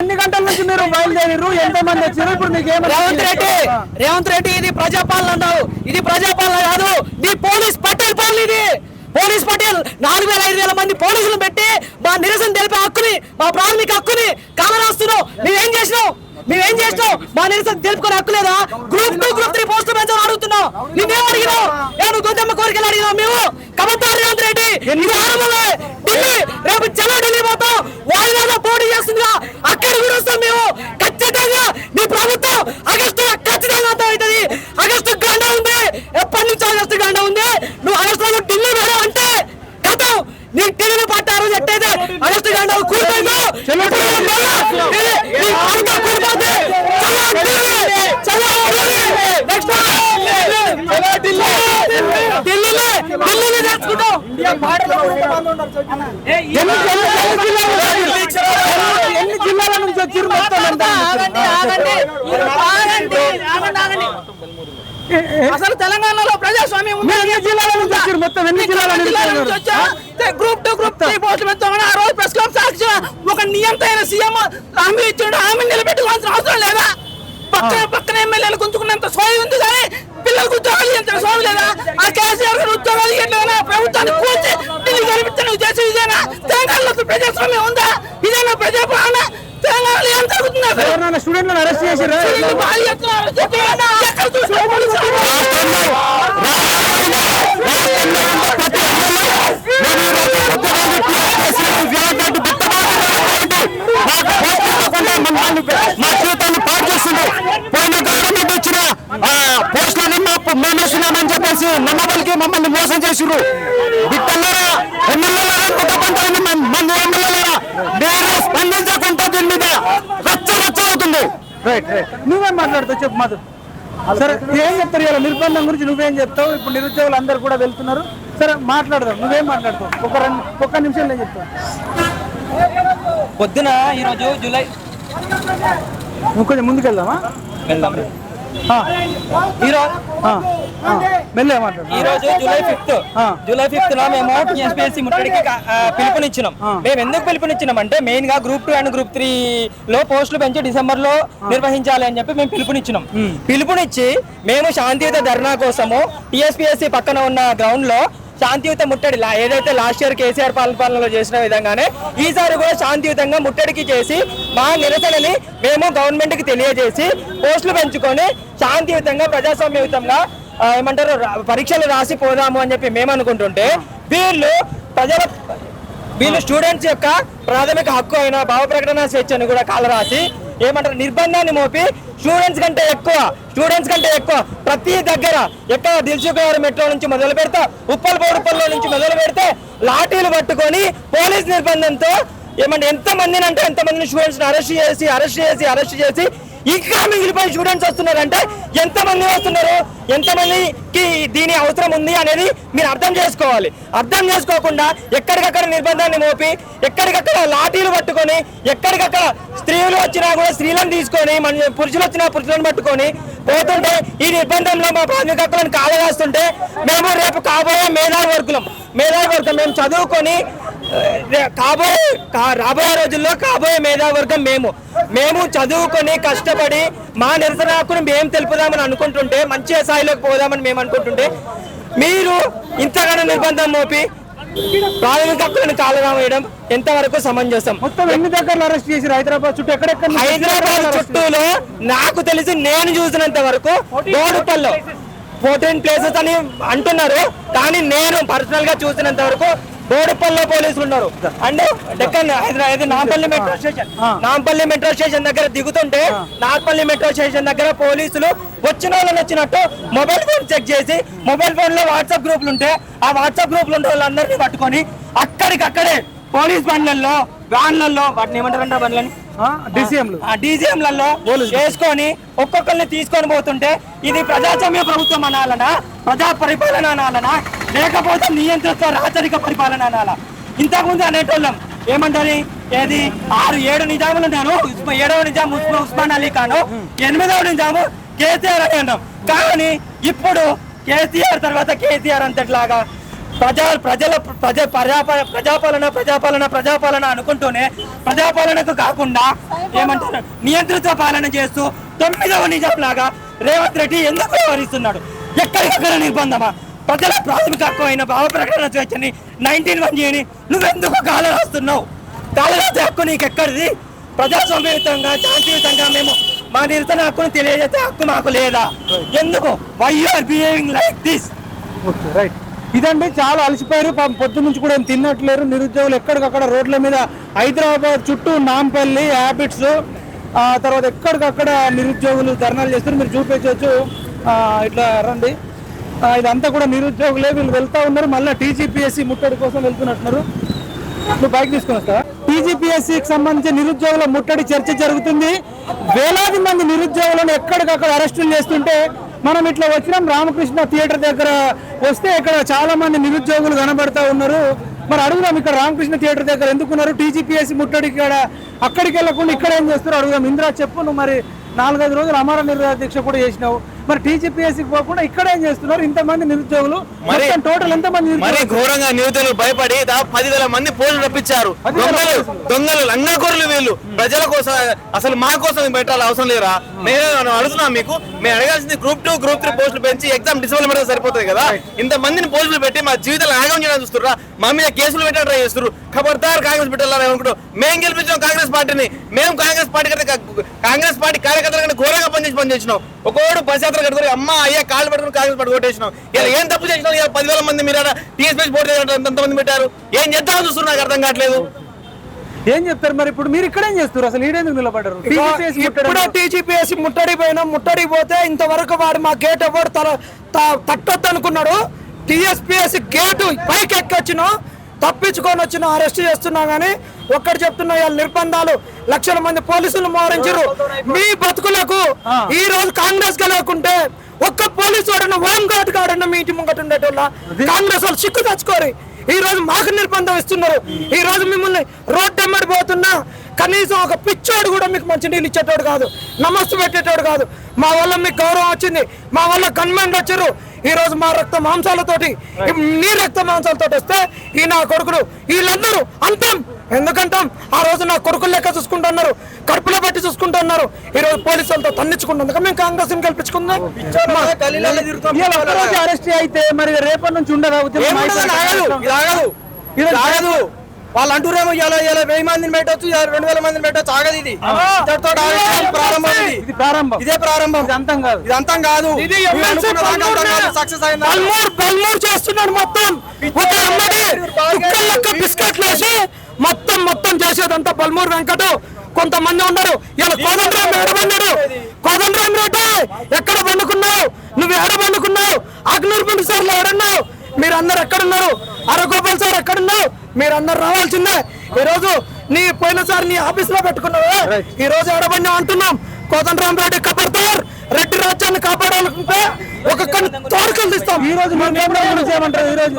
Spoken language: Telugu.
ఎన్ని గంటల నుంచి మీరు బయలుదేరారు ఎంత మంది వచ్చారు ఇప్పుడు మీకు రేవంత్ రెడ్డి రేవంత్ రెడ్డి ఇది ప్రజాపాలన అన్నావు. ఇది ప్రజాపాలన కాదు. ఇది పోలీస్ పటేల్ పాలన ఇది. పోలీస్ పటేల్ నాలుగు వేల ఐదు వేల మంది పోలీసులు పెట్టి మా నిరసన తెలిపే హక్కుని మా ప్రాథమిక హక్కుని కాలరాస్తున్నావు నువ్వేం నువ్వేం చేసినావు మా నిరసన తెలుపుకునే హక్కు లేదా? గ్రూప్ టూ గ్రూప్ త్రీ పోస్టులు పెంచాలని అడిగినావు? ఏ నువ్వు గొంతమ్మ కోరికలు అడిగినావు మేము? కబద్దారు రేవంత్ రెడ్డి ఢిల్లీ రేపు చలో ఢిల్లీ పోతాం. వాయిదాలో పోటీ చేస్తుందిగా. అక్కడ కూడా వస్తాం మేము ఖచ్చితంగా నీ ప్రభుత్వం ఆగస్టు ఖచ్చితంగా అవుతుంది ఆగస్టు గండ ఉంది ఎప్పటి నుంచి ఆగస్టు గండ ఉంది నువ్వు ఆగస్టులో ఢిల్లీ వెళ్ళావు అంటే కథం నీ ఢిల్లీ పట్టారు ఎట్టయితే ఆగస్టు గండ కూలిపోయిందో ఇప్పుడు మళ్ళా ఢిల్లీ- నీ పాలన కూలిపోతే చలో ఢిల్లీ! చలో ఢిల్లీ! Next ఢిల్లీ! ఢిల్లీలో ఢిల్లీలో తెచ్చుకుంటాం ఎన్ని జిల్లాల నుంచి వచ్చారు? అసలు తెలంగాణలో ప్రజాస్వామ్యం ఉంది? మీరు ఎన్ని జిల్లాల నుంచి వచ్చారు? మొత్తం ఎన్ని జిల్లాల నుంచి వచ్చారు? గ్రూప్ టూ గ్రూప్ త్రీ ఆ రోజు ప్రెస్ కాన్ఫరెన్స్ సాక్షి ఒక నియంత అయిన సీఎం హామీ ఇచ్చాడు. హామీ నిలబెట్టుకోవాల్సిన అవసరం లేదా? పక్కన పక్కన ఎమ్మెల్యేలు గుంజుకున్నంత సోయి ఉంది కానీ పిల్లలకు ఉద్యోగాలు ఎంత సోయి లేదా? ఆ కేసీఆర్ గారు ఉద్యోగాలు కూర్చి ఢిల్లీ ఉద్దేశం ఇదేనా? తెలంగాణలో ప్రజాస్వామ్యం ఉందా? ఇదేనా ప్రజాపాలన? తెలంగాణలో ఏం జరుగుతుంది స్టూడెంట్లను అరెస్ట్ చేశారు పోస్టులని మా మేము ఇస్తున్నామని చెప్పేసి నమ్మబలికి మమ్మల్ని మోసం చేసిర్రు. బిట్టన్నారా ఎమ్మెల్యేలారా? కొత్త పంటలని ఎమ్మెల్యేలారా? నేను స్పందించకుండా దీని మీద రచ్చ రచ్చ అవుతుంది. Right right. నువ్వేం మాట్లాడుతావు? చెప్పు మాధవ్. సరే ఏం చెప్తారు ఇలా నిర్బంధం గురించి నువ్వేం చెప్తావు? ఇప్పుడు నిరుద్యోగులు అందరు కూడా వెళ్తున్నారు. సరే మాట్లాడదాం. నువ్వేం మాట్లాడతావు? ఒక రెండు ఒక్క నిమిషంలో ఏం చెప్తావు? పొద్దున ఈరోజు జూలై నువ్వు కొంచెం ముందుకెళ్దామా? వెళ్దాం. మాట్లాడు. ఈరోజు జూలై ఫిఫ్త్. జూలై ఫిఫ్త్లో మేము టీఎస్పీఎస్సీ ముట్టడికి పిలుపునిచ్చినాం. మేము ఎందుకు పిలుపునిచ్చినాం అంటే మెయిన్గా group two and group three లో పోస్టులు పెంచి డిసెంబర్లో నిర్వహించాలి అని చెప్పి మేము పిలుపునిచ్చినాం. పిలుపునిచ్చి మేము శాంతియుత ధర్నా కోసము టీఎస్పీఎస్సీ పక్కన ఉన్న గ్రౌండ్లో శాంతియుత ముట్టడి ఏదైతే లాస్ట్ ఇయర్ కేసీఆర్ పాలన పాలనలో చేసిన విధంగానే ఈసారి కూడా శాంతియుతంగా ముట్టడికి చేసి మా నిరసనని మేము గవర్నమెంట్కి తెలియజేసి పోస్టులు పెంచుకొని శాంతియుతంగా ప్రజాస్వామ్యయుతంగా ఏమంటారు పరీక్షలు రాసి పోదాము అని చెప్పి మేము అనుకుంటుంటే వీళ్ళు ప్రజల వీళ్ళు స్టూడెంట్స్ యొక్క ప్రాథమిక హక్కు అయిన భావ ప్రకటన స్వేచ్ఛను కూడా కాలరాసి ఏమంటారు నిర్బంధాన్ని మోపి స్టూడెంట్స్ కంటే ఎక్కువ స్టూడెంట్స్ కంటే ఎక్కువ. ప్రతి దగ్గర ఎక్కడ దిల్సుఖ్ మెట్రో నుంచి మొదలు పెడతా ఉప్పల్ బోడుపల్లో నుంచి మొదలు పెడితే లాఠీలు పట్టుకొని పోలీస్ నిర్బంధంతో ఏమంటే ఎంతమందిని అంటే ఎంత స్టూడెంట్స్ని స్టూడెంట్స్ అరెస్ట్ చేసి అరెస్ట్ చేసి అరెస్ట్ చేసి ఇంకా మిగిలిపోయి స్టూడెంట్స్ వస్తున్నారంటే ఎంతమంది వస్తున్నారు? ఎంతమందికి దీని అవసరం ఉంది అనేది మీరు అర్థం చేసుకోవాలి. అర్థం చేసుకోకుండా ఎక్కడికక్కడ నిర్బంధాన్ని మోపి ఎక్కడికక్కడ లాఠీలు పట్టుకొని ఎక్కడికక్కడ స్త్రీలు వచ్చినా కూడా స్త్రీలను తీసుకొని మన పురుషులు వచ్చినా పురుషులను పట్టుకొని పోతుంటే ఈ నిర్బంధంలో మా ప్రాథమిక హక్కులను కాలగాస్తుంటే మేము రేపు కాబోయే మేధావి వర్గులం. మేధావి వర్గం మేము చదువుకొని కాబోయే కా- రాబోయే రోజుల్లో కాబోయే మేధావర్గం మేము. మేము చదువుకొని కష్టపడి మా నిరసన హక్కును మేము తెలుపుదామని అనుకుంటుంటే మంచి స్థాయిలోకి పోదామని మేము అనుకుంటుంటే మీరు ఇంతగానో నిర్బంధం మోపి ప్రాథమిక హక్కులను కాలరా వేయడం ఎంతవరకు సమంజసం? మొత్తం ఎన్ని దగ్గరలో అరెస్ట్ చేశారు? హైదరాబాద్ చుట్టూ ఎక్కడెక్కడ హైదరాబాద్ చుట్టూలో నాకు తెలిసి నేను చూసినంత వరకు బోడుపల్లో ఫోర్టీన్ ప్లేసెస్ అని అంటున్నారు. కానీ నేను పర్సనల్గా చూసినంత వరకు బోడుపల్లో పోలీసులు ఉన్నారు. And Deccan Hyderabad Nampally metro station. Nampally metro station దగ్గర దిగుతుంటే నాంపల్లి మెట్రో స్టేషన్ దగ్గర పోలీసులు వచ్చిన వాళ్ళని వచ్చినట్టు మొబైల్ ఫోన్ చెక్ చేసి మొబైల్ ఫోన్లో వాట్సాప్ గ్రూపులు ఉంటే ఆ వాట్సాప్ గ్రూపులు ఉండే వాళ్ళందరినీ పట్టుకొని అక్కడికక్కడే పోలీస్ బండ్లలో వ్యాన్లలో వాటిని ఏమంటారంటే బండ్లని? డీజీఎంలలో చేసుకొని ఒక్కొక్కరిని తీసుకొని పోతుంటే ఇది ప్రజాస్వామ్య ప్రభుత్వం అనాలనా? ప్రజా పరిపాలన అనాలనా? లేకపోతే నియంత్రిత రాచరిక పరిపాలన అనాల. ఇంతకుముందు అనేటోళ్ళం ఏమంటారు? ఏది? ఆరు ఏడు నిజాములు నేను ఏడవ నిజాం ఉస్మా ఉస్మాన్ అలీ ఖాను. ఎనిమిదవ నిజాము కేసీఆర్ అని అన్నాం. కానీ ఇప్పుడు కేసీఆర్ తర్వాత కేసీఆర్ అంతట్లాగా ప్రజా ప్రజల ప్రజ ప్రజాప ప్రజాపాలన ప్రజాపాలన ప్రజాపాలన అనుకుంటూనే ప్రజాపాలనకు కాకుండా ఏమంటారు? నియంత్రిత పాలన చేస్తూ తొమ్మిదవ నిజాం లాగా రేవంత్ రెడ్డి ఎందుకు వ్యవహరిస్తున్నాడు? ఎక్కడికక్కడ నిర్బంధమా? ప్రజల ప్రాథమిక హక్కు అయిన భావ ప్రకటన స్వేచ్ఛని నైన్టీన్ వన్ చేయని నువ్వెందుకు కాల రాస్తున్నావు? కాల రాసే హక్కు నీకు ఎక్కడిది ప్రజాస్వామ్యయుతంగా శాంతియుతంగా మేము మా నిరసన హక్కును తెలియజేసే హక్కు మాకు లేదా? ఎందుకు? Why are behaving like this okay right ఇదండి చాలా అలసిపోయారు. పాపం పొద్దు నుంచి కూడా ఏం తిన్నట్లేరు నిరుద్యోగులు ఎక్కడికక్కడ రోడ్ల మీద హైదరాబాద్ చుట్టూ నాంపల్లి హ్యాబిట్స్ ఆ తర్వాత ఎక్కడికక్కడ నిరుద్యోగులు ధర్నాలు చేస్తారు మీరు చూపించవచ్చు ఇట్లా రండి. ఇదంతా కూడా నిరుద్యోగులే వీళ్ళు వెళ్తా ఉన్నారు. మళ్ళీ టీజీపీఎస్సీ ముట్టడి కోసం వెళ్తున్నట్టున్నారు. నువ్వు బైక్ తీసుకుని వస్తా టీజీపీఎస్సీకి సంబంధించి నిరుద్యోగుల ముట్టడి చర్చ జరుగుతుంది. వేలాది మంది నిరుద్యోగులను ఎక్కడికక్కడ అరెస్టులు చేస్తుంటే మనం ఇట్లా వచ్చినాం. రామకృష్ణ థియేటర్ దగ్గర వస్తే ఇక్కడ చాలా మంది నిరుద్యోగులు కనబడతా ఉన్నారు. మరి అడుగుదాం ఇక్కడ రామకృష్ణ థియేటర్ దగ్గర ఎందుకున్నారు? టీజీపీఎస్సీ ముట్టడి ఇక్కడ అక్కడికి వెళ్ళకుండా ఇక్కడ ఏం చేస్తారు అడుగుదాం. ఇందిరా చెప్పు. నువ్వు మరి నాలుగైదు రోజులు అమర నిరాహార దీక్ష కూడా చేసినావు. మరి టీజీపీఎస్సీకి పోకుండా ఇక్కడ ఏం చేస్తున్నారు? ఇంతమంది నిరుద్యోగులు మరి- మొత్తం టోటల్ ఎంతమంది మరి ఘోరంగా నిరుద్యోగులు భయపడి పదివేల మంది పోలీసులు రప్పించారు. దొంగలు దొంగలు లంగాకోరులు వీళ్ళు. ప్రజల కోసం అసలు మా కోసం పెట్టాలి అవసరం లేరా నేను అడుగుతున్నా మీకు? మేము అడగాల్సింది గ్రూప్ టూ గ్రూప్ త్రీ పోస్టులు పెంచి ఎగ్జామ్ డిసెంబర్ పెడితే సరిపోతుంది కదా. ఇంత మందిని పోస్టులు పెట్టి మా జీవితాలు ఆగం చేయడానికి చూస్తున్నా మా మీద కేసులు పెట్టా ట్రై చేస్తారు ఖబర్దార్ కాంగ్రెస్ పెట్టాలని అనుకుంటూ మేము గెలిపించాం కాంగ్రెస్ పార్టీని. మేము కాంగ్రెస్ పార్టీ కంటే కాంగ్రెస్ పార్టీ కార్యకర్తల కంటే ఘోరంగా పనిచేసి పనిచేసినాం. ఒక్కోడు బస్ యాత్ర కట్టుకుని అమ్మ అయ్యా కాళ్ళు పట్టుకుని పార్టీ ఓటేసినాం ఇలా ఏం తప్పు చేసినాం? ఇలా పదివేల మంది మీరు టీఎస్పీ పోటీ ఎంతమంది పెట్టారు. ఏం చేద్దామని చూస్తున్నారు నాకు అర్థం కావట్లేదు. ఏం చెప్తారు మరి ఇప్పుడు? మీరు ఇక్కడ ఏం చేస్తారు అసలు ఈడేందుకు నిలబడ్డారు? ఇప్పుడే ముట్టడి టీజీపీఎస్సీ ముట్టడి పోయినా ముట్టడి పోతే ఇంతవరకు వాడు మా గేట్ ఎవరు తల తట్టొద్దు అనుకున్నాడు టీఎస్పీఎస్సీ గేటు పైకి ఎక్కొచ్చిన తప్పించుకొని వచ్చిన అరెస్ట్ చేస్తున్నా గానీ ఒక్కటి చెప్తున్నా నిర్బంధాలు లక్షల మంది పోలీసులు మోహరించారు. మీ బతుకులకు ఈ రోజు కాంగ్రెస్ గెలవకుంటే ఒక్క పోలీసు వాడన్న హోమ్ గార్డ్ కాడన్న మీ ఇంటి ముంగట ఉండేటోళ్ళ? కాంగ్రెస్ వాళ్ళు సిక్కు తెచ్చుకోరు ఈ రోజు మాకు నిర్బంధం ఇస్తున్నారు. ఈ రోజు మిమ్మల్ని రోడ్డు ఎమ్మడి పోతున్నా కనీసం ఒక పిచ్చోడు కూడా మీకు మంచి నీళ్ళు ఇచ్చేటోడు కాదు. నమస్తు పెట్టేటోడు కాదు. మా వల్ల మీకు గౌరవం వచ్చింది. మా వల్ల గన్మెన్ వచ్చారు. ఈ రోజు మా రక్త మాంసాలతోటి నీ రక్త మాంసాలతోటి వస్తే ఈ నా కొడుకులు వీళ్ళందరూ అంతం. ఎందుకంటాం? ఆ రోజు నా కొడుకులు లెక్క చూసుకుంటున్నారు కడుపులో పెట్టి చూసుకుంటున్నారు ఈ రోజు పోలీసు వాళ్ళతో తన్నించుకుంటున్నాం మేము కాంగ్రెస్ గెలిపించుకుందాం. అరెస్ట్ అయితే మరి రేపటి నుంచి ఉండదా వాళ్ళు అంటురేమో ఇలా ఇలా వెయ్యి మందిని పెట్టొచ్చు రెండు వేల మందిని పెట్టొచ్చు ఆగదు ఇది. ప్రారంభం ఇది. ప్రారంభం. ఇదే ప్రారంభం. ఇది అంతం కాదు. ఇది అంతం కాదు. సక్సెస్ అయిందా? చేస్తున్నాడు మొత్తం. బిస్కెట్లు వేసి మొత్తం మొత్తం చేసేదంతా పల్మూర్ వెంకట. కొంతమంది ఉన్నారు. ఇలా కోదండరామ్ ఎడబన్నాడు కోదండరామ్ రెడ్డి ఎక్కడ పండుకున్నావు? నువ్వు ఎక్కడ పండుకున్నావు? అగ్నూర్పండి సార్లు ఎవడన్నావు? మీరందరు ఎక్కడున్నారు? అరగోపాల్ సార్ ఎక్కడున్నావు మీరందరు రావాల్సిందే. ఈ రోజు నీ పోయినసారి నీ ఆఫీస్లో పెట్టుకున్నావు? ఈ రోజు ఎడబడినా అంటున్నాం. కోదండరామ్ రెడ్డి కబర్దార్ రెడ్డి రాజ్యాన్ని కాపాడాలనుకుంటే ఒక కొన్ని తోడుకలు తీస్తాం. ఈ రోజు మేము ఏమంటారు ఈ రోజు